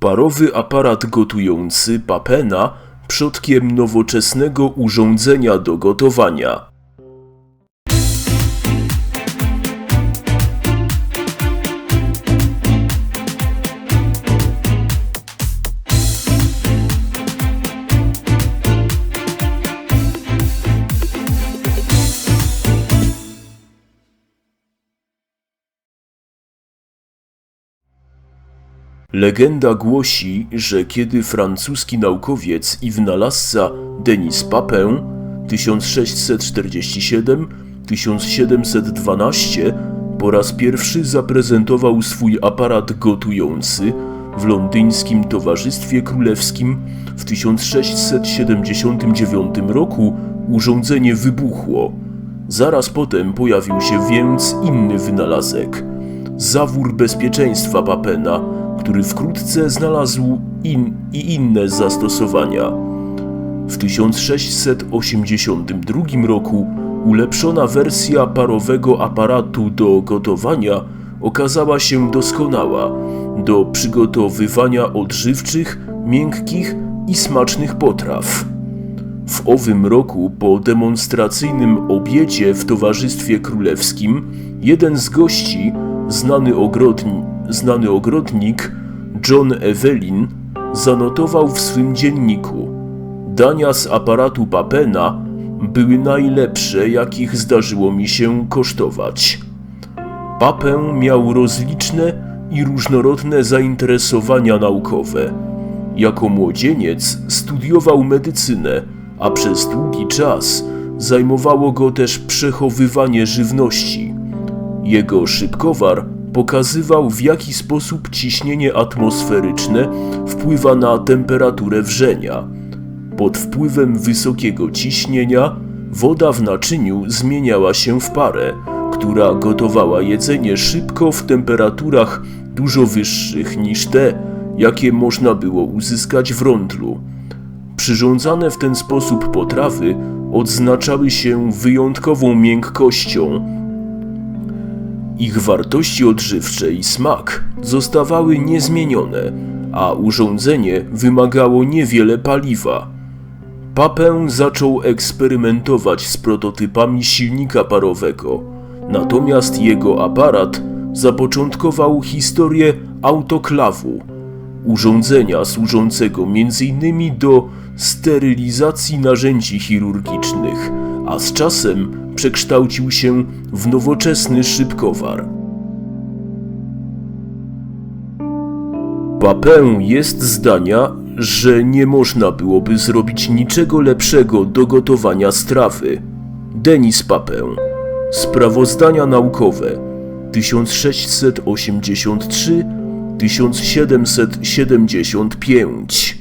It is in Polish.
Parowy aparat gotujący Papena przodkiem nowoczesnego urządzenia do gotowania. Legenda głosi, że kiedy francuski naukowiec i wynalazca Denis Papin 1647-1712 po raz pierwszy zaprezentował swój aparat gotujący w londyńskim Towarzystwie Królewskim w 1679 roku urządzenie wybuchło. Zaraz potem pojawił się więc inny wynalazek zawór bezpieczeństwa Papena, który wkrótce znalazł in i inne zastosowania. W 1682 roku ulepszona wersja parowego aparatu do gotowania okazała się doskonała do przygotowywania odżywczych, miękkich i smacznych potraw. W owym roku po demonstracyjnym obiedzie w Towarzystwie Królewskim jeden z gości, znany, ogrodni, znany ogrodnik John Evelyn, zanotował w swym dzienniku: Dania z aparatu Papena były najlepsze, jakich zdarzyło mi się kosztować. Papę miał rozliczne i różnorodne zainteresowania naukowe. Jako młodzieniec studiował medycynę, a przez długi czas zajmowało go też przechowywanie żywności. Jego szybkowar pokazywał w jaki sposób ciśnienie atmosferyczne wpływa na temperaturę wrzenia. Pod wpływem wysokiego ciśnienia woda w naczyniu zmieniała się w parę, która gotowała jedzenie szybko w temperaturach dużo wyższych niż te, jakie można było uzyskać w rondlu. Przyrządzane w ten sposób potrawy odznaczały się wyjątkową miękkością. Ich wartości odżywcze i smak zostawały niezmienione, a urządzenie wymagało niewiele paliwa. Papę zaczął eksperymentować z prototypami silnika parowego, natomiast jego aparat zapoczątkował historię autoklawu, urządzenia służącego m.in. do sterylizacji narzędzi chirurgicznych, a z czasem przekształcił się w nowoczesny szybkowar. Papin jest zdania, że nie można byłoby zrobić niczego lepszego do gotowania strawy. Denis Papin. Sprawozdania naukowe 1683 1775